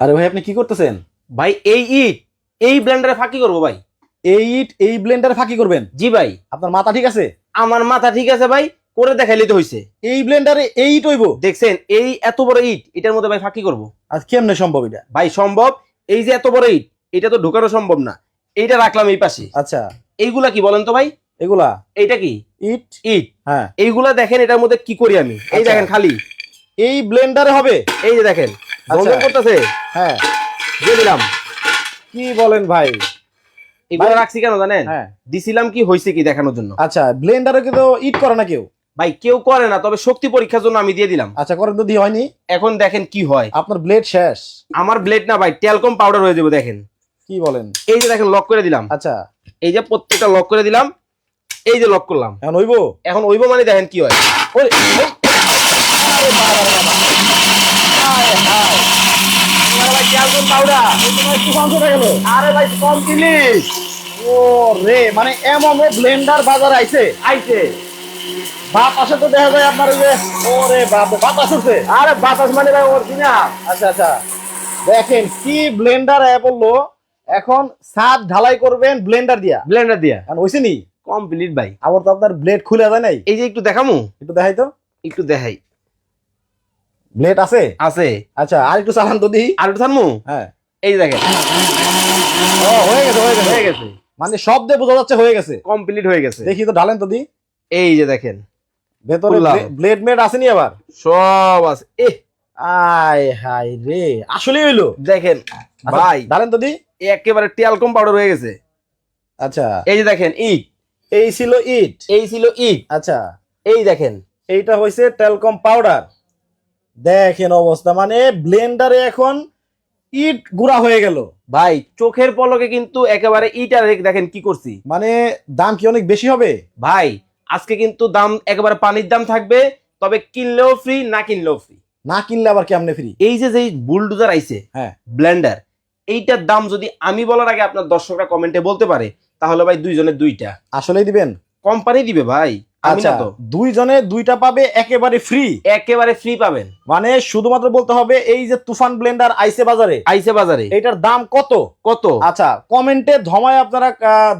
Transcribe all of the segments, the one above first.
আরে ভাই আপনি কি করতেছেন? ভাই এই ইট এই ব্লেন্ডারে ফাঁকি করব ভাই। এই ইট এই ব্লেন্ডারে ফাঁকি করবেন? জি ভাই। আপনার মাথা ঠিক আছে? আমার মাথা ঠিক আছে ভাই করে দেখাইলে তো হইছে। এই ব্লেন্ডারে এই ইট হইব? দেখছেন এই এত বড় ইট এটার মধ্যে ভাই ফাঁকি করব। আর কেমনে সম্ভব এটা? ভাই সম্ভব? এই যে এত বড় ইট এটা তো ঢোকানো সম্ভব না। এইটা রাখলাম এই পাশে। আচ্ছা। এইগুলা কি বলেন তো ভাই? এগুলা? এইটা কি? ইট? ইট। হ্যাঁ। এইগুলা দেখেন এটার মধ্যে কি করি আমি? এই আচ্ছা। দেখেন খালি। এই ব্লেন্ডারে হবে? এই যে দেখেন। আচ্ছা। করতেছে? হ্যাঁ। দিয়ে দিলাম। কি বলেন ভাই? এগুলো রাখছি কেন জানেন? হ্যাঁ। দিছিলাম কি হয়েছে কি দেখানোর জন্য? আচ্ছা ব্লেন্ডারে কিন্তু ইট করে না কেউ? ভাই কেউ করে না তবে শক্তি পরীক্ষার জন্য আমি দিয়ে দিলাম। আচ্ছা করেন তো দিয়ে হয়নি। এখন দেখেন কি হয়। আপনার ব্লেড শেষ। আমার ব্লেড না ভাই টেলকম পাউডার হয়ে যাবে দেখেন। কি বলেন? এই যে দেখেন লক করে দিলাম। আচ্ছা। এই যে প্রত্যেকটা লক করে দিলাম এই যে লক করলাম। এখন হইব? এখন ওইব মানে দেখেন কি হয়। আরে বাবা, বাবা, বাবা। ভাই টেলকম পাউডার এই তো ভাই তুফান চলে গেল। আরে ভাই কম জিনিস ও রে মানে এমন ব্লেন্ডার বাজারে আইছে আইছে বাপ আসে তো দেখা যায় আপনার যে ওরে বাপ বাতাস উঠছে আরে বাতাস মানে ভাই অরিজিনাল আচ্ছা আচ্ছা দেখেন কি ব্লেন্ডার এ বলল এখন ছাদ ঢালাই করবেন ব্লেন্ডার দিয়া ব্লেন্ডার দিয়া কারণ হইছে নি কমপ্লিট ভাই আবার তো আপনার ব্লেড খুলে যায় নাই এই যে একটু দেখামু একটু দেখাই তো একটু দেখাই ব্লেড আছে? আছে। আচ্ছা আর একটু চালান তো দিই আর একটু থামু হ্যাঁ। এই দেখেন। ও হয়ে গেছে হয়ে গেছে। হয়ে গেছে। মানে শব্দে বোঝা যাচ্ছে হয়ে গেছে। কমপ্লিট হয়ে গেছে। দেখি তো ঢালেন তো দি। এই যে দেখেন। ভেতরে ব্লেড মেড আসেনি আবার? সব আছে। এ আয় হাই রে আসলে হইল। দেখেন আচ্ছা, ভাই। ঢালেন তো দি। একেবারে টেলকম পাউডার হয়ে গেছে। আচ্ছা। এই যে দেখেন ইট। এই ছিল ইট। এই ছিল ইট। আচ্ছা। এই দেখেন। এইটা হয়েছে টেলকম পাউডার দেখেন অবস্থা মানে ব্লেন্ডারে এখন ইট গুঁড়া হয়ে গেল। ভাই চোখের পলকে কিন্তু একেবারে ইট আর দেখেন কি করছি। মানে দাম কি অনেক বেশি হবে? ভাই আজকে কিন্তু দাম একেবারে পানির দাম থাকবে তবে কিনলেও ফ্রি না কিনলেও ফ্রি না কিনলে আবার কেমনে ফ্রি এই যে যে বুলডোজার আইছে হ্যাঁ। ব্লেন্ডার এইটার দাম যদি আমি বলার আগে আপনার দর্শকরা কমেন্টে বলতে পারে তাহলে ভাই দুইজনের দুইটা। আসলেই দিবেন? কোম্পানি দিবে ভাই। আচ্ছা দুইজনে দুইটা পাবে একেবারে ফ্রি একেবারে ফ্রি পাবেন। মানে শুধুমাত্র বলতে হবে এই যে তুফান ব্লেন্ডার আইসে বাজারে আইসে বাজারে। এইটার দাম কত? কত? আচ্ছা কমেন্টে ধমায় আপনারা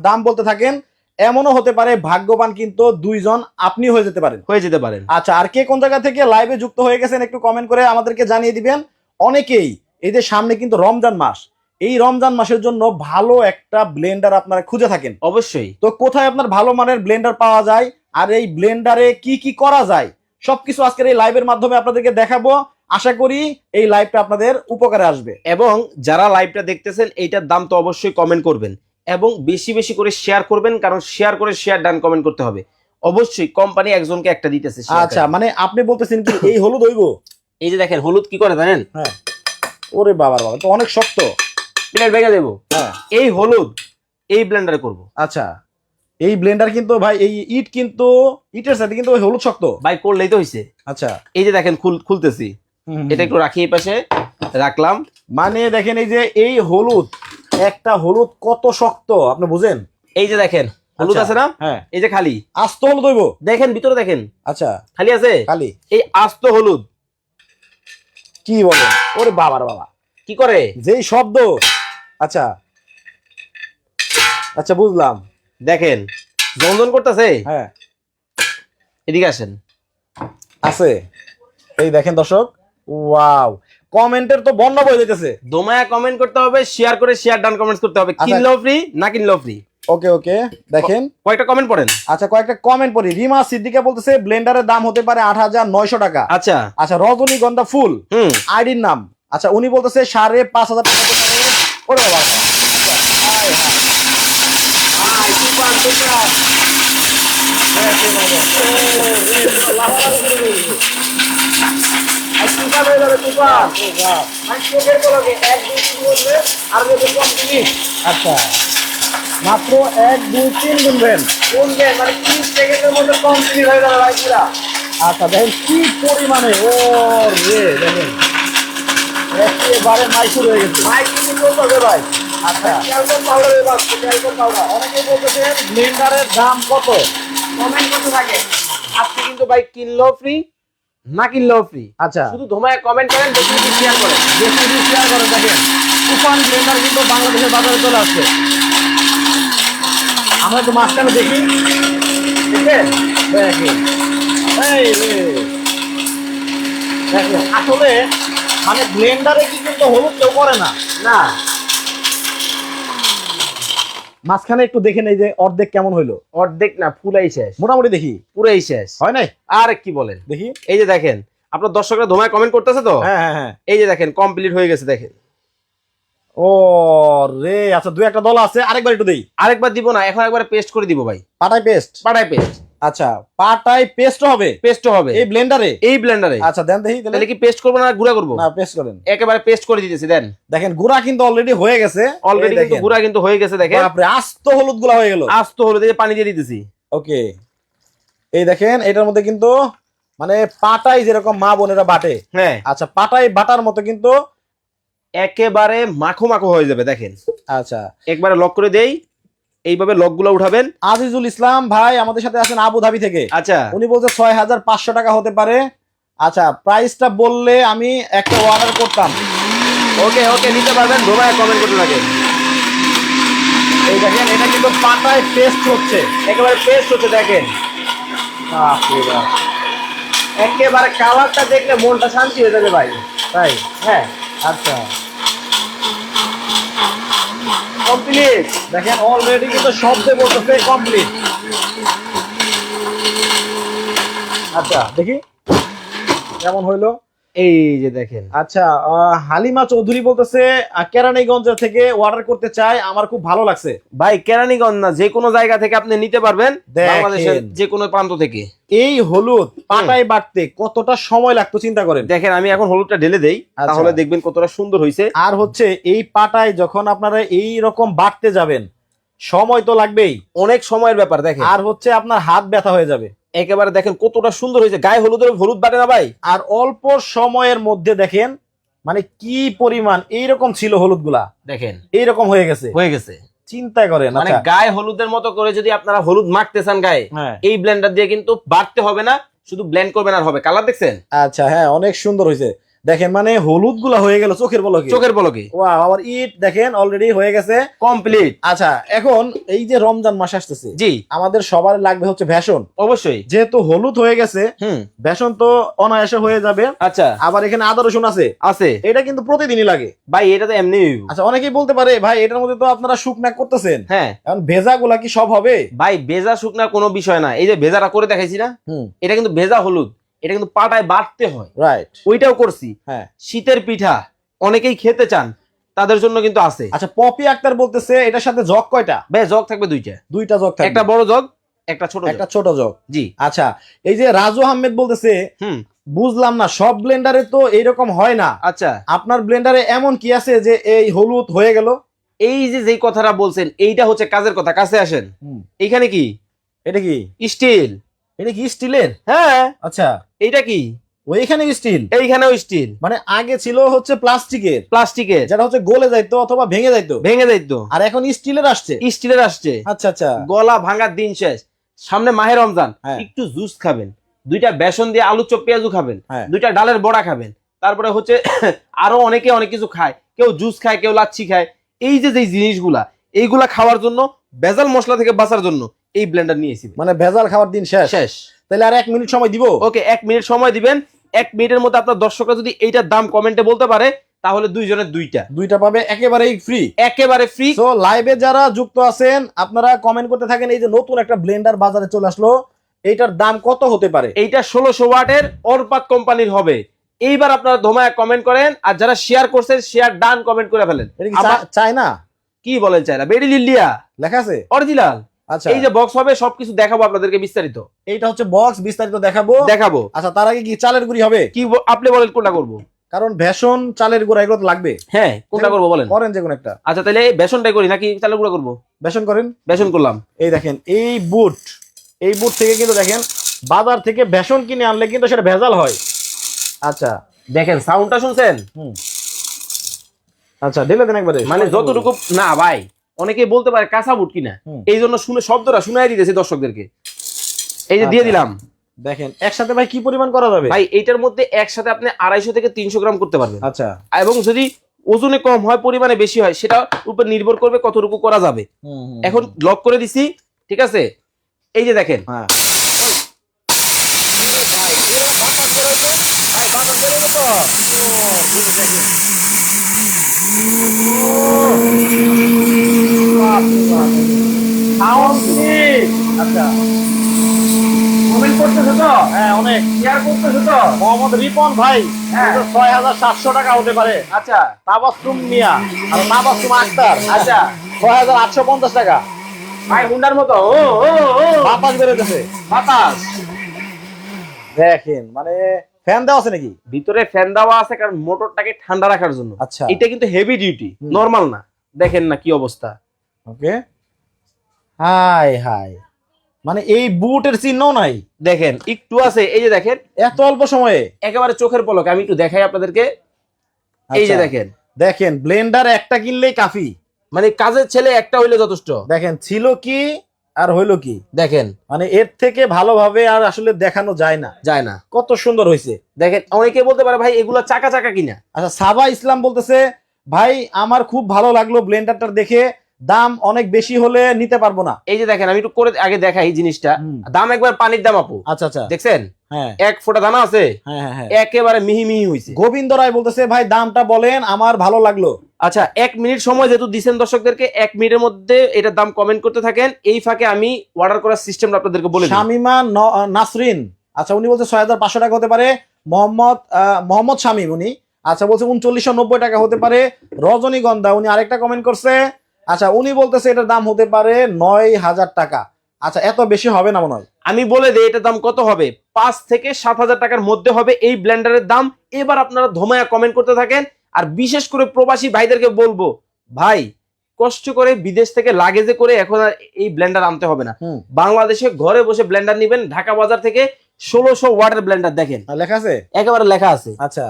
দাম বলতে থাকেন। এমনও হতে পারে ভাগ্যবান কিন্তু দুইজন আপনি হয়ে যেতে পারেন। হয়ে যেতে পারেন। আচ্ছা আর কে কোন জায়গা থেকে লাইভে যুক্ত হয়ে গেছেন একটু কমেন্ট করে আমাদেরকে জানিয়ে দিবেন। অনেকেই এই যে সামনে কিন্তু রমজান মাস এই রমজান মাসের জন্য ভালো একটা ব্লেন্ডার আপনারা খুঁজে থাকেন। অবশ্যই। তো কোথায় আপনার ভালো মানের ব্লেন্ডার পাওয়া যায়? আর এই ব্লেন্ডারে কি কি করা যায়? সবকিছু আজকের এই লাইভের মাধ্যমে আপনাদেরকে দেখাবো। আশা করি এই লাইভটা আপনাদের উপকারে আসবে। এবং যারা লাইভটা দেখতেছেন এইটার দাম তো অবশ্যই কমেন্ট করবেন। এবং বেশি বেশি করে শেয়ার করবেন কারণ শেয়ার করে শেয়ার ডান কমেন্ট করতে হবে। অবশ্যই কোম্পানি একজনকে একটা দিতেছে আচ্ছা মানে আপনি বলতেছেন কি এই হলুদ হইব? এই যে দেখেন হলুদ কি করে জানেন? হ্যাঁ। ওরে বাবার বাবা তো অনেক শক্ত। প্লেট ভেঙে দেবো। হ্যাঁ। এই হলুদ এই ব্লেন্ডারে করব। আচ্ছা। এই ব্লেন্ডার কিন্তু ভাই এই ইট কিন্তু ইটের সাথে কিন্তু হলুদ শক্ত। ভাই করলেই তো হয়েছে আচ্ছা। এই যে দেখেন খুলতেছি। এটা একটু রাখি এই পাশে রাখলাম। মানে দেখেন এই যে এই হলুদ একটা হলুদ কত শক্ত আপনি বুঝেন? এই যে দেখেন হলুদ আচ্ছা, আছে না? হ্যাঁ। এই যে খালি। আস্ত হলুদ হইব? দেখেন ভিতরে দেখেন। আচ্ছা। খালি আছে? খালি। এই আস্ত হলুদ। কি বলেন? ওরে বাবার বাবা। কি করে? যেই শব্দ। আচ্ছা। আচ্ছা বুঝলাম। দেখেন জনজন করতেছে? হ্যাঁ। এদিকে আসেন। আছে। এই দেখেন দর্শক ওয়াও। কমেন্টের তো বন্যা বয়ে যেতেছে দোমায়া কমেন্ট করতে হবে শেয়ার করে শেয়ার ডান কমেন্ট করতে হবে। আচ্ছা। কিনলেও ফ্রি না কিনলেও ফ্রি ওকে ওকে দেখেন। কয়টা কমেন্ট পড়েন। আচ্ছা কয়েকটা কমেন্ট পড়ি। রিমা সিদ্দিকা বলতেছে ব্লেন্ডারের দাম হতে পারে আট হাজার নয়শো টাকা। আচ্ছা। আচ্ছা রজনীগন্ধা ফুল। হুম। আইডির নাম। আচ্ছা উনি বলতেছে সাড়ে পাঁচ হাজার টাকা। ওরে বাবা। আচ্ছা। মাত্র এক, দুই, তিন গুনবেন। গুনবেন মানে তিরিশ সেকেন্ডের মধ্যে কমপ্লিট হয়ে যাবে ভাই আচ্ছা দেখেন কি পরিমাণে। ও রে, দেখেন। একেবারে মাইকুর হয়ে গেছে। চলতেছে ভাই? আচ্ছা। ক্যালকম পাউডার এবার ক্যালকম পাউডার অনেকে বলতেছেন ব্লেন্ডারের দাম কত? কমেন্ট করতে থাকে আজকে কিন্তু ভাই কিনলেও ফ্রি না কিনলেও ফ্রি আচ্ছা। শুধু ধোমায় কমেন্ট করেন বেশি বেশি শেয়ার করেন। বেশি বেশি শেয়ার করেন দেখেন। তুফান ব্লেন্ডার কিন্তু বাংলাদেশের বাজারে চলে আসছে। আমরা তো মাঝখানে দেখি। দেখেন? আসলে মানে ব্লেন্ডারে কি কিন্তু হলুদ কেউ করে না। না। মাঝখানে একটু দেখে নেই যে অর্ধেক কেমন হইল? অর্ধেক না ফুলাই শেষ। মোটামুটি দেখি। পুরাই শেষ। হয় নাই? আর কি বলেন? দেখি। এই যে দেখেন আপনার দর্শকরা ধোমায় কমেন্ট করতেছে তো? হ্যাঁ হ্যাঁ হ্যাঁ। এই যে দেখেন কমপ্লিট হয়ে গেছে দেখেন। ও রে আচ্ছা দুই একটা দল আছে আরেকবার একটু দেই। আরেকবার দিব না এখন একবার পেস্ট করে দিব ভাই। পাটাই পেস্ট পাটায় পেস্ট আচ্ছা পাটাই পেস্ট হবে? পেস্ট হবে। এই ব্লেন্ডারে এই ব্লেন্ডারে আচ্ছা দেন দেখি তাহলে কি পেস্ট করব না গুঁড়া করব? না পেস্ট করেন। একেবারে পেস্ট করে দিতেছি দেন। দেখেন গুড়া কিন্তু অলরেডি হয়ে গেছে। অলরেডি কিন্তু। গুঁড়া কিন্তু হয়ে গেছে দেখেন। বাপরে আস্ত হলুদগুলা হয়ে গেল। আস্ত হলুদ দিয়ে পানি দিয়ে দিতেছি। ওকে। এই দেখেন এটার মধ্যে কিন্তু মানে পাটাই যেরকম মা বোনেরা বাটে হ্যাঁ। আচ্ছা পাটাই বাটার মতো কিন্তু একেবারে মাখো মাখো হয়ে যাবে দেখেন। আচ্ছা। একবারে লক করে দেই। এইভাবে লকগুলো উঠাবেন? আজিজুল ইসলাম ভাই আমাদের সাথে আছেন আবু ধাবি থেকে। আচ্ছা। উনি বলছে ছয় হাজার পাঁচশো টাকা হতে পারে। আচ্ছা প্রাইসটা বললে আমি একটা অর্ডার করতাম। ওকে ওকে নিতে পারবেন। ধোমায় কমেন্ট করতে থাকেন। এই দেখেন এটা কিন্তু পাতায় পেস্ট হচ্ছে। একেবারে পেস্ট হচ্ছে দেখেন। একেবারে কালারটা দেখলে মনটা শান্তি হয়ে যাবে ভাই। তাই? হ্যাঁ। আচ্ছা। কমপ্লিট দেখেন অলরেডি কিন্তু শব্দে বলতেছে কমপ্লিট আচ্ছা দেখি। কেমন হইল? এই যে দেখেন। আচ্ছা হালিমা চৌধুরী বলতেছে কেরানীগঞ্জ থেকে অর্ডার করতে চাই আমার খুব ভালো লাগছে। ভাই কেরানীগঞ্জ না যে কোনো জায়গা থেকে আপনি নিতে পারবেন বাংলাদেশের যে কোনো প্রান্ত থেকে। এই হলুদ পাটায় বাটতে কতটা সময় লাগতো চিন্তা করেন। দেখেন আমি এখন হলুদটা ঢেলে দেই আচ্ছা। তাহলে দেখবেন কতটা সুন্দর হয়েছে আর হচ্ছে এই পাটায় যখন আপনারা এই রকম বাটতে যাবেন সময় তো লাগবেই। অনেক সময়ের ব্যাপার দেখেন। আর হচ্ছে আপনার হাত ব্যথা হয়ে যাবে। একেবারে দেখেন কতটা সুন্দর হয়েছে। গায়ে হলুদের হলুদ বাটে না ভাই? আর অল্প সময়ের মধ্যে দেখেন মানে কি পরিমাণ এইরকম ছিল হলুদগুলা দেখেন। এইরকম হয়ে গেছে। হয়ে গেছে। চিন্তা করেন মানে আচ্ছা। গায়ে হলুদের মতো করে যদি আপনারা হলুদ মাখতে চান গায়ে হ্যাঁ। এই ব্লেন্ডার দিয়ে কিন্তু বাড়তে হবে না শুধু ব্লেন্ড করবেন আর হবে। কালার দেখছেন? আচ্ছা হ্যাঁ অনেক সুন্দর হয়েছে। দেখেন মানে হলুদগুলা হয়ে গেল চোখের বলকে। চোখের পলকে ওয়াও আবার ইট দেখেন অলরেডি হয়ে গেছে। কমপ্লিট আচ্ছা এখন এই যে রমজান মাস আসতেছে জি। আমাদের সবার লাগবে হচ্ছে ভ্যাসন অবশ্যই। যেহেতু হলুদ হয়ে গেছে হুম। ভ্যাসন তো অনায়াসে হয়ে যাবে। আচ্ছা। আবার এখানে আদা রসুন আছে। আছে। এটা কিন্তু প্রতিদিনই লাগে। ভাই এটা তো এমনি আচ্ছা অনেকেই বলতে পারে ভাই এটার মধ্যে তো আপনারা শুকনা করতেছেন। হ্যাঁ। এখন ভেজা গুলা কি সব হবে? ভাই ভেজা শুকনার কোনো বিষয় না। এই যে ভেজাটা করে দেখাইছি না? হুম। এটা কিন্তু ভেজা হলুদ। এটা কিন্তু পাটায় বাটতে হয়। রাইট ওইটাও করছি। হ্যাঁ। শীতের পিঠা অনেকেই খেতে চান তাদের জন্য কিন্তু আছে। আচ্ছা পপি আক্তার বলতেছে এটার সাথে জগ কয়টা? ভাই জগ থাকবে দুইটা। দুইটা জগ থাকবে। একটা বড় জগ একটা ছোট একটা ছোট জগ। জি। আচ্ছা এই যে রাজু আহমেদ বলতেছে হুম। বুঝলাম না সব ব্লেন্ডারে তো এইরকম হয় না। আচ্ছা। আপনার ব্লেন্ডারে এমন কি আছে যে এই হলুদ হয়ে গেল? এই যে যেই কথাটা বলছেন এইটা হচ্ছে কাজের কথা কাছে আসেন। এইখানে কি? এটা কি? স্টিল। এটা কি স্টিলের? হ্যাঁ। আচ্ছা। এইটা কি? ওইখানে স্টিল? এইখানেও স্টিল। মানে আগে ছিল হচ্ছে প্লাস্টিকের। প্লাস্টিকের। যেটা হচ্ছে গলে যাইতো অথবা ভেঙে যাইতো। ভেঙে যাইত। আর এখন স্টিলের আসছে। স্টিলের আসছে। আচ্ছা আচ্ছা। গলা ভাঙার দিন শেষ। সামনে মাহে রমজান। হ্যাঁ। একটু জুস খাবেন। দুইটা বেসন দিয়ে আলু চপ পেঁয়াজু খাবেন। হ্যাঁ। দুইটা ডালের বড়া খাবেন। তারপরে হচ্ছে আরও অনেকে অনেক কিছু খায়। কেউ জুস খায় কেউ লাচ্ছি খায়। এই যে যে জিনিসগুলা এইগুলা খাওয়ার জন্য বেজাল মশলা থেকে বাঁচার জন্য এই ব্লেন্ডার নিয়েছি মানে ভেজাল খাওয়ার দিন শেষ। শেষ। তাহলে আর এক মিনিট সময় দিব? ওকে এক মিনিট সময় দিবেন। এক মিনিটের মধ্যে আপনার দর্শকরা যদি এইটার দাম কমেন্টে বলতে পারে তাহলে দুইজনের দুইটা। দুইটা পাবে একেবারেই ফ্রি একেবারে ফ্রি তো লাইভে যারা যুক্ত আছেন আপনারা কমেন্ট করতে থাকেন এই যে নতুন একটা ব্লেন্ডার বাজারে চলে আসলো এইটার দাম কত হতে পারে? এইটা ষোলোশো ওয়াটের অরপাত কোম্পানির হবে। এইবার আপনারা ধোমায় কমেন্ট করেন আর যারা শেয়ার করছেন শেয়ার ডান কমেন্ট করে ফেলেন। চায় না কি বলেন চাইনা বেডি লিলিয়া লেখা আছে? অরিজিনাল আচ্ছা। এই যে বক্স হবে সবকিছু দেখাবো আপনাদেরকে বিস্তারিত। এইটা হচ্ছে বক্স বিস্তারিত দেখাবো। দেখাবো। আচ্ছা তার আগে কি চালের গুঁড়ি হবে? কি আপনি বলেন কোনটা করব? কারণ ভেষণ চালের গুঁড়া এগুলো তো লাগবে। হ্যাঁ কোনটা করব বলেন? করেন যে কোনো একটা। আচ্ছা তাহলে বেসনটাই করি নাকি চালের গুঁড়া করব? বেসন করেন। বেসন করলাম। এই দেখেন এই বুট এই বুট থেকে কিন্তু দেখেন বাজার থেকে বেসন কিনে আনলে কিন্তু সেটা ভেজাল হয়। আচ্ছা দেখেন সাউন্ডটা শুনছেন? হুম। আচ্ছা ঢেলে দেন একবারে। মানে যতটুকু না ভাই অনেকে বলতে পারে কাঁচা বুট কিনা। এই জন্য শুনে শব্দটা শুনাই দিতেছি দর্শকদেরকে। এই যে দিয়ে আচ্ছা। দিলাম। দেখেন একসাথে ভাই কি পরিমাণ করা যাবে? ভাই এইটার মধ্যে একসাথে আপনি আড়াইশো থেকে তিনশো গ্রাম করতে পারবেন। আচ্ছা। এবং যদি ওজনে কম হয় পরিমাণে বেশি হয় সেটা উপর নির্ভর করবে কতটুকু করা যাবে। এখন লক করে দিছি ঠিক আছে? এই যে দেখেন। হ্যাঁ। আচ্ছা কমেন্ট করতেছো তো হ্যাঁ অনেক শেয়ার করতেছো তো মোহাম্মদ রিপন ভাই হ্যাঁ। ছয় হাজার সাতশো টাকা হতে পারে আচ্ছা তাবাসুম মিয়া আর তাবাসুম আক্তার আচ্ছা ছয় হাজার আটশো পঞ্চাশ টাকা ভাই হুন্ডার মতো ও ও ও বাতাস বেরোতেছে বাতাস দেখেন মানে ফ্যান দেওয়া আছে নাকি ভিতরে ফ্যান দেওয়া আছে কারণ মোটরটাকে ঠান্ডা রাখার জন্য আচ্ছা এটা কিন্তু হেভি ডিউটি। নরমাল না দেখেন না কি অবস্থা ওকে হাই হাই মানে এই বুটের চিহ্ন নাই। দেখেন একটু আছে এই যে দেখেন। এত অল্প সময়ে। একেবারে চোখের পলক আমি একটু দেখাই আপনাদেরকে। এই যে আচ্ছা, দেখেন। দেখেন ব্লেন্ডার একটা কিনলেই কাফি। মানে কাজের ছেলে একটা হইলে যথেষ্ট। দেখেন ছিল কি আর হইল কি? দেখেন। মানে এর থেকে ভালোভাবে আর আসলে দেখানো যায় না। যায় না। কত সুন্দর হয়েছে দেখেন অনেকে বলতে পারে ভাই এগুলো চাকা চাকা কিনা? আচ্ছা সাবা ইসলাম বলতেছে ভাই আমার খুব ভালো লাগল ব্লেন্ডারটা দেখে। দাম অনেক বেশি হলে নিতে পারব না। এই যে দেখেন আমি একটু করে আগে দেখাই জিনিসটা। দাম একবার পানির দাম আপু। আচ্ছা আচ্ছা। দেখছেন? হ্যাঁ। এক ফোঁটা দানা আছে? হ্যাঁ হ্যাঁ একেবারে মিহি মিহি হয়েছে গোবিন্দ রায় বলতেছে ভাই দামটা বলেন আমার ভালো লাগল। আচ্ছা এক মিনিট সময় যেহেতু দিচ্ছেন দর্শকদেরকে এক মিনিটের মধ্যে এটার দাম কমেন্ট করতে থাকেন। এই ফাঁকে আমি অর্ডার করার সিস্টেমটা আপনাদেরকে বলে শামিমা নাসরিন। আচ্ছা উনি বলছে ছয় হাজার পাঁচশো টাকা হতে পারে। মোহাম্মদ মোহাম্মদ শামিম উনি। আচ্ছা বলছে উনচল্লিশশো নব্বই টাকা হতে পারে। রজনীগন্ধা উনি আরেকটা কমেন্ট করছে আচ্ছা উনি বলতেছে এটার দাম হতে পারে নয় হাজার টাকা। আচ্ছা এত বেশি হবে না মনে হয়? আমি বলে দিই এটার দাম কত হবে? পাঁচ থেকে সাত হাজার টাকার মধ্যে হবে এই ব্লেন্ডারের দাম। এবার আপনারা ধমায়া কমেন্ট করতে থাকেন। আর বিশেষ করে প্রবাসী ভাইদেরকে বলব ভাই কষ্ট করে বিদেশ থেকে লাগেজে করে এখন আর এই ব্লেন্ডার আনতে হবে না। বাংলাদেশে ঘরে বসে ব্লেন্ডার নিবেন। ঢাকা বাজার থেকে ষোলোশো ওয়াটের ব্লেন্ডার দেখেন। লেখা আছে? একেবারে লেখা আছে। আচ্ছা।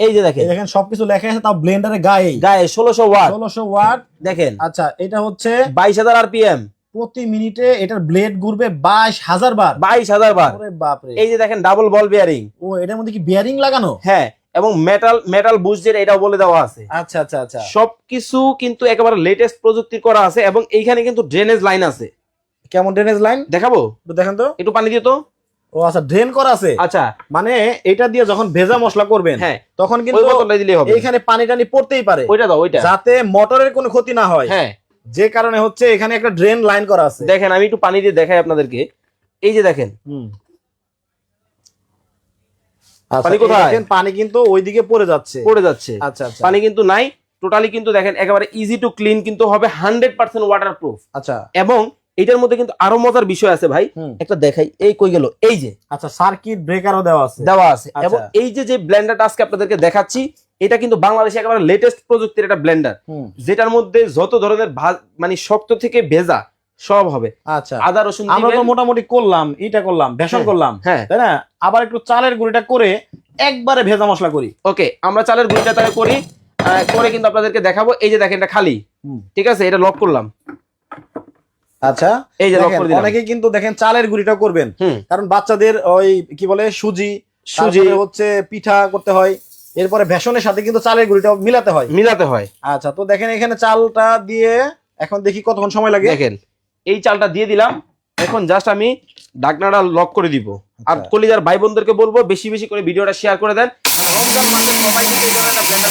এই যে দেখেন। দেখেন সবকিছু লেখা আছে তাও ব্লেন্ডারের গায়ে। গায়ে ষোলোশো ওয়াট। ষোলোশো ওয়াট। দেখেন। আচ্ছা এটা হচ্ছে বাইশ হাজার আরপিএম। প্রতি মিনিটে এটার ব্লেড ঘুরবে বাইশ হাজার বার। বাইশ হাজার বার। ওরে বাপরে। এই যে দেখেন ডাবল বল বিয়ারিং ও এটার মধ্যে কি বিয়ারিং লাগানো? হ্যাঁ এবং মেটাল মেটাল বুস্ট যেটা এটাও বলে দেওয়া আছে। আচ্ছা আচ্ছা আচ্ছা। সবকিছু কিন্তু একেবারে লেটেস্ট প্রযুক্তি করা আছে এবং এইখানে কিন্তু ড্রেনেজ লাইন আছে। কেমন ড্রেনেজ লাইন দেখাবো? দেখেন তো। একটু পানি দিয়ে তো। ও আচ্ছা ড্রেন করা আছে? আচ্ছা। মানে এটা দিয়ে যখন ভেজা মশলা করবেন হ্যাঁ। তখন কিন্তু এইখানে পানি টানি পড়তেই পারে। ওইটা দাও ওইটা। যাতে মোটরের কোনো ক্ষতি না হয়। হ্যাঁ। যে কারণে হচ্ছে এখানে একটা ড্রেন লাইন করা আছে। দেখেন আমি একটু পানি দিয়ে দেখাই আপনাদেরকে। এই যে দেখেন। হুম। আচ্ছা, পানি কোথায়? দেখেন, পানি কিন্তু ওইদিকে পড়ে যাচ্ছে। পড়ে যাচ্ছে। আচ্ছা আচ্ছা। পানি কিন্তু নাই। টোটালি কিন্তু দেখেন একেবারে ইজি টু ক্লিন কিন্তু হবে হান্ড্রেড পার্সেন্ট ওয়াটার প্রুফ আচ্ছা। এবং এটার মধ্যে কিন্তু আরও মজার বিষয় আছে ভাই। একটা দেখাই এই কই গেল? এই যে। আচ্ছা সার্কিট ব্রেকারও দেওয়া আছে। দেওয়া আছে। আচ্ছা। এবং এই যে যে ব্লেন্ডারটা আজকে আপনাদেরকে দেখাচ্ছি এটা কিন্তু বাংলাদেশে একেবারে লেটেস্ট প্রযুক্তির একটা ব্লেন্ডার। যেটার মধ্যে যত ধরনের মানে শক্ত থেকে ভেজা সব হবে। আচ্ছা। আদা রসুন আমরা তো মোটামুটি করলাম এটা করলাম বেসন হ্যাঁ। করলাম হ্যাঁ। তাই না? আবার একটু চালের গুঁড়িটা করে একবারে ভেজা মশলা করি। ওকে আমরা চালের গুঁড়িটা তাহলে করি। করে কিন্তু আপনাদেরকে দেখাবো। এই যে দেখেন এটা খালি। ঠিক আছে এটা লক করলাম। আচ্ছা এই যে অনেকে কিন্তু দেখেন চালের গুঁড়িটা করবেন। কারণ বাচ্চাদের ওই কি বলে সুজি সুজি। হচ্ছে পিঠা করতে হয়। এরপরে বেসনের সাথে কিন্তু চালের গুঁড়িটা মিলাতে হয়। মিলাতে হয়। আচ্ছা তো দেখেন এখানে চালটা দিয়ে এখন দেখি কতক্ষণ সময় লাগে। দেখেন এই চালটা দিয়ে দিলাম। এখন জাস্ট আমি ঢাকনাটা লক করে দিব। আর আচ্ছা। কলিজার ভাই বোনদেরকে বলব বেশি বেশি করে ভিডিওটা শেয়ার করে দেন। রমজান মাসে সবাই কিন্তু এই ধরনের কিনবে।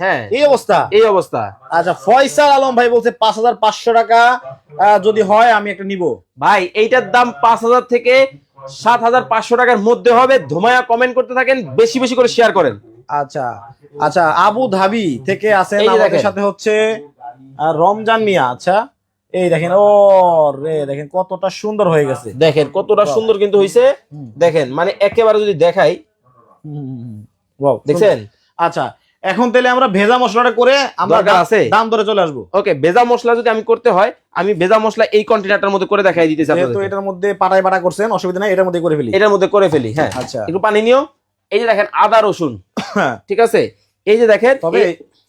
হ্যাঁ। এই অবস্থা? এই অবস্থা। আচ্ছা ফয়সাল আলম ভাই বলছে পাঁচ হাজার পাঁচশো টাকা যদি হয় আমি একটা নিব। ভাই এইটার দাম পাঁচ হাজার থেকে সাত হাজার পাঁচশো টাকার মধ্যে হবে। ধুমায়া কমেন্ট করতে থাকেন বেশি বেশি করে শেয়ার করেন। আচ্ছা আচ্ছা আবু ধাবি থেকে আছেন এই আমাদের সাথে হচ্ছে রমজান মিয়া। আচ্ছা এই দেখেন ও রে দেখেন কতটা সুন্দর হয়ে গেছে। দেখেন কতটা সুন্দর কিন্তু হইছে। দেখেন মানে একেবারে যদি দেখাই দেখছেন? আচ্ছা এখন তাহলে আমরা ভেজা মশলাটা করে আমরা দাম- আছে? দাম ধরে চলে আসব ওকে ভেজা মশলা যদি আমি করতে হয় আমি ভেজা মশলা এই কন্টেনারটার মধ্যে করে দেখাই দিতেছি যেহেতু আপনাদেরকে। এটার মধ্যে পাটাই পাটা করছেন অসুবিধা নাই এটার মধ্যে করে ফেলি এটার মধ্যে করে ফেলি হ্যাঁ আচ্ছা একটু পানি নিও এই যে দেখেন আদা রসুন হ্যাঁ, ঠিক আছে এই যে দেখেন তবে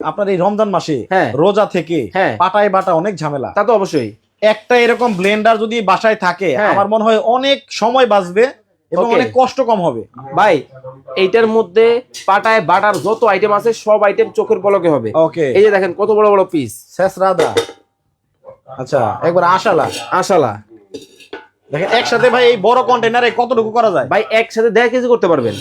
আপনার এই রমজান মাসে হ্যাঁ। রোজা থেকে হ্যাঁ। পাটাই বাটা অনেক ঝামেলা তা তো অবশ্যই একটা এরকম ব্লেন্ডার যদি বাসায় থাকে। আমার মনে হয় অনেক সময় বাঁচবে এবং অনেক কষ্ট কম হবে। ভাই এইটার মধ্যে পাটায় বাটার যত আইটেম আছে সব আইটেম চোখের পলকে হবে। ওকে এই যে দেখেন কত বড় বড় পিস শেষ রাধা। আচ্ছা একবার আশালা। আশালা। দেখেন একসাথে ভাই এই বড় কন্টেনারে কতটুকু করা যায়? ভাই একসাথে দেড় কেজি করতে পারবেন।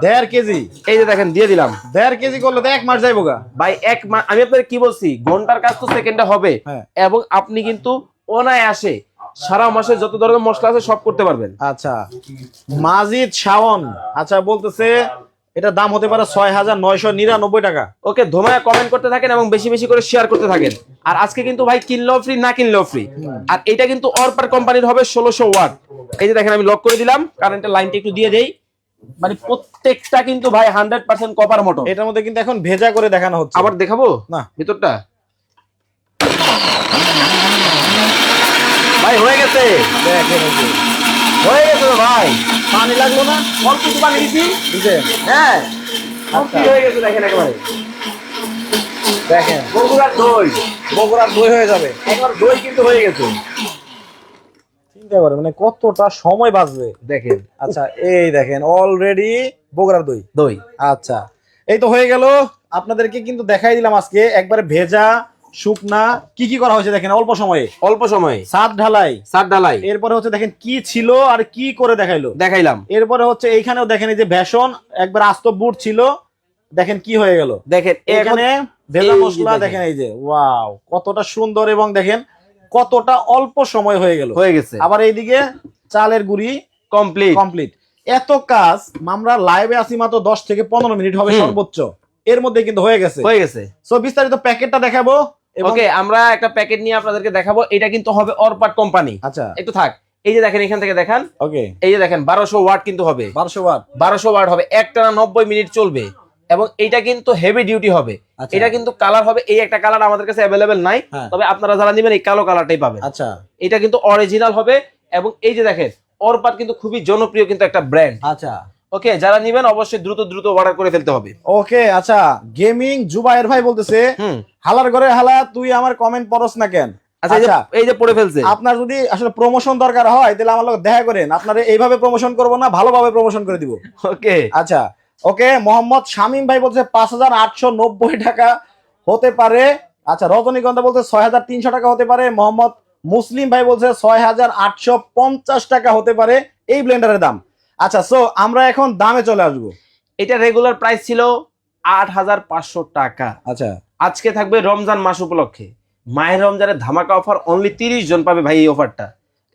দেড় কেজি? এই যে দেখেন দিয়ে দিলাম। দেড় কেজি করলে তো এক মাস যাইবো গা। ভাই এক মা- আমি আপনার কি বলছি ঘণ্টার কাজ তো সেকেন্ডে হবে। হ্যাঁ। এবং আপনি কিন্তু অনায়াসে সারা মাসে যত ধরনের মশলা আছে সব করতে পারবেন। আচ্ছা। মাজিদ শাওন আচ্ছা বলতেছে এটা দাম হতে পারে ছয় হাজার নয়শো নিরানব্বই টাকা। ওকে ধোমায় কমেন্ট করতে থাকেন এবং বেশি বেশি করে শেয়ার করতে থাকেন। আর আজকে কিন্তু ভাই কিনলেও ফ্রি না কিনলেও ফ্রি আর এটা কিন্তু অরপার কোম্পানির হবে ষোলোশো ওয়াট এই যে দেখেন আমি লক করে দিলাম কারেন্টের লাইনটা একটু দিয়ে দেই। মানে প্রত্যেকটা কিন্তু ভাই হান্ড্রেড পার্সেন্ট কপার মোটর এটার মধ্যে কিন্তু এখন ভেজা করে দেখানো হচ্ছে। আবার দেখাবো? না। ভিতরটা? ভাই হয়ে গেছে। দেখেন হয়ে গেছে তো ভাই। পানি লাগল না? অল্প একটু পানি দিছি। বুঝলেন হ্যাঁ। আচ্ছা। হয়ে গেছে দেখেন একেবারে। দেখেন। বগুড়ার দই। বগুড়ার দই হয়ে যাবে। একবার দই কিন্তু হয়ে গেছে। চিন্তা করে মানে কতটা সময় বাঁচবে। দেখেন। আচ্ছা এই দেখেন অলরেডি বগুড়ার দই। দই। আচ্ছা। এই তো হয়ে গেল। আপনাদেরকে কিন্তু দেখাই দিলাম আজকে। একবারে ভেজা শুকনা কি কি করা হয়েছে দেখেন অল্প সময়ে? অল্প সময়ে। সাত ঢালাই। সাত ডালাই এরপরে হচ্ছে দেখেন কি ছিল আর কি করে দেখাইলো? দেখাইলাম। এরপরে হচ্ছে এইখানেও দেখেন এই যে বেসন একবার আস্ত বুট ছিল। দেখেন কি হয়ে গেল? দেখেন এখানে ভেজা মশলা দেখেন। এই যে ওয়াও কতটা সুন্দর এবং দেখেন কতটা অল্প সময় হয়ে গেল। হয়ে গেছে। আবার এইদিকে চালের গুড়ি কমপ্লিট। কমপ্লিট। এত কাজ আমরা লাইভে আসি মাত্র দশ থেকে পনেরো মিনিট হবে সর্বোচ্চ। এর মধ্যে কিন্তু হয়ে গেছে। হয়ে গেছে। সো বিস্তারিত প্যাকেটটা দেখাবো। ওকে আমরা একটা প্যাকেট নিয়ে আপনাদেরকে দেখাবো। এটা কিন্তু হবে অরপাট কোম্পানি আচ্ছা। একটু থাক। এই যে দেখেন এখান থেকে দেখান। ওকে এই যে দেখেন বারোশো ওয়াট কিন্তু হবে। বারোশো ওয়াট। বারোশো ওয়াট হবে। একটানা নব্বই মিনিট চলবে। এবং এটা কিন্তু হেভি ডিউটি হবে। আচ্ছা। এটা কিন্তু কালার হবে। এই একটা কালার আমাদের কাছে অ্যাভেলেবেল নাই। হ্যাঁ। তবে আপনারা যারা নেবেন এই কালো কালারটাই পাবেন। আচ্ছা। এটা কিন্তু অরিজিনাল হবে। এবং এই যে দেখেন অরপাট কিন্তু খুবই জনপ্রিয় কিন্তু একটা ব্র্যান্ড আচ্ছা। ওকে যারা নেবেন অবশ্যই দ্রুত দ্রুত অর্ডার করে ফেলতে হবে। ওকে আচ্ছা। গেমিং জুবাইর ভাই বলতেছে হালার ঘরে হালা তুই আমার কমেন্ট পড়স না কেন? আচ্ছা এই যে- আচ্ছা। এই যে পড়ে ফেলছে। আপনার যদি আসলে প্রমোশন দরকার হয় তাহলে আমার লোক দেখা করেন। আপনার এইভাবে প্রমোশন করব না ভালোভাবে প্রমোশন করে দিব। ওকে। আচ্ছা ওকে মোহাম্মদ শামীম ভাই বলছে পাঁচ হাজার আটশো নব্বই টাকা হতে পারে। আচ্ছা রজনীগন্ধা বলছে ছয় হাজার তিনশো টাকা হতে পারে। মোহাম্মদ মুসলিম ভাই বলছে ছয় হাজার আটশো পঞ্চাশ টাকা হতে পারে। এই ব্লেন্ডারের দাম। আচ্ছা সো আমরা এখন দামে চলে আসব। এটা রেগুলার প্রাইস ছিল আট হাজার পাঁচশো টাকা। আচ্ছা। আজকে থাকবে রমজান মাস উপলক্ষে। মায়ের রমজানের ধামাকা অফার অনলি তিরিশ জন পাবে ভাই এই অফারটা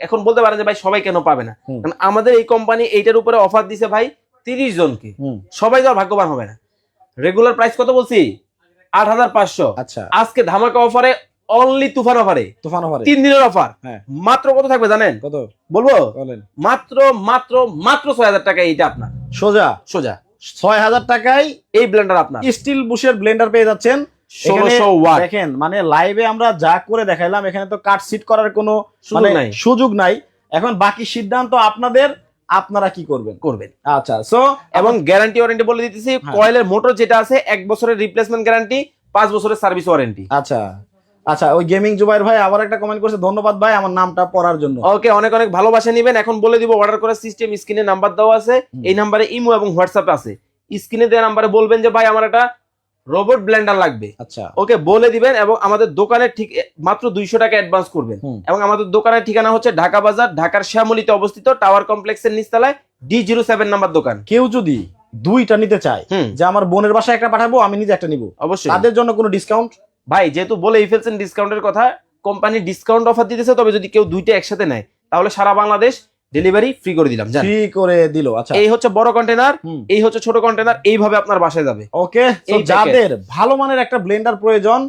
এখন বলতে পারেন যে ভাই সবাই কেন পাবে না? কারণ আমাদের এই কোম্পানি এইটার উপরে অফার দিছে ভাই তিরিশ জনকে। সবাই তো ভাগ্যবান হবে না। রেগুলার প্রাইস কত বলছি? আট হাজার পাঁচশো। আচ্ছা। আজকে ধামাকা অফারে অনলি তুফান অফারে তুফান হবে তিন দিনের অফার হ্যাঁ। মাত্র কত থাকবে জানেন? কত? বলব? মাত্র মাত্র মাত্র ছয় হাজার টাকা এইটা আপনার। সোজা। সোজা। ছয় হাজার টাকায় এই ব্লেন্ডার আপনার। স্টিল বুশের ব্লেন্ডার পেয়ে যাচ্ছেন। ষোলোশো ওয়াট। দেখেন মানে লাইভে আমরা যা করে দেখাইলাম এখানে তো কাট সিট করার কোনো সুযোগ মানে নাই। সুযোগ নাই। এখন বাকি সিদ্ধান্ত আপনাদের আপনারা কি করবেন? করবেন। আচ্ছা সো এবং গ্যারান্টি ওয়ারেন্টি বলে দিতেছি হ্যাঁ। কয়েলের মোটর যেটা আছে এক বছরের রিপ্লেসমেন্ট গ্যারান্টি পাঁচ বছরের সার্ভিস ওয়ারেন্টি আচ্ছা আচ্ছা ওই গেমিং জুবাইর ভাই আবার একটা কমেন্ট করছে ধন্যবাদ ভাই আমার নামটা পড়ার জন্য। ওকে অনেক অনেক ভালোবাসা নেবেন। এখন বলে দিব অর্ডার করার সিস্টেম স্ক্রিনে নাম্বার দেওয়া আছে। এই নাম্বারে ইমো এবং হোয়াটসঅ্যাপ আছে। স্ক্রিনে দেওয়া নাম্বারে বলবেন যে ভাই আমার একটা রোবট ব্লেন্ডার লাগবে। আচ্ছা। ওকে বলে দিবেন এবং আমাদের দোকানের ঠিক মাত্র দুইশো টাকা অ্যাডভান্স করবেন। এবং আমাদের দোকানের ঠিকানা হচ্ছে ঢাকা বাজার ঢাকার শ্যামলিতে অবস্থিত টাওয়ার কমপ্লেক্সের নিচতলায় ডি জিরো সেভেন নাম্বার দোকান। কেউ যদি দুইটা নিতে চায় হুম। যে আমার বোনের বাসায় একটা পাঠাবো আমি নিজে একটা নিব। অবশ্যই। তাদের জন্য কোনো ডিসকাউন্ট ভাই যেহেতু বলেই ফেলছেন ডিসকাউন্টের কথা কোম্পানি ডিসকাউন্ট অফার দিতেছে তবে যদি কেউ দুইটা একসাথে নেয় তাহলে সারা বাংলাদেশ ডেলিভারি ফ্রি করে দিলাম জান। ফ্রি করে দিল আচ্ছা। এই হচ্ছে বড় কন্টেনার এই হচ্ছে ছোট কন্টেনার এইভাবে আপনার বাসায় যাবে। ওকে যাদের ভালো মানের একটা ব্লেন্ডার প্রয়োজন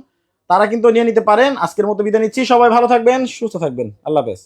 তারা কিন্তু নিয়ে নিতে পারেন। আজকের মতো বিদায় নিচ্ছি। সবাই ভালো থাকবেন সুস্থ থাকবেন। আল্লাহ হাফেজ।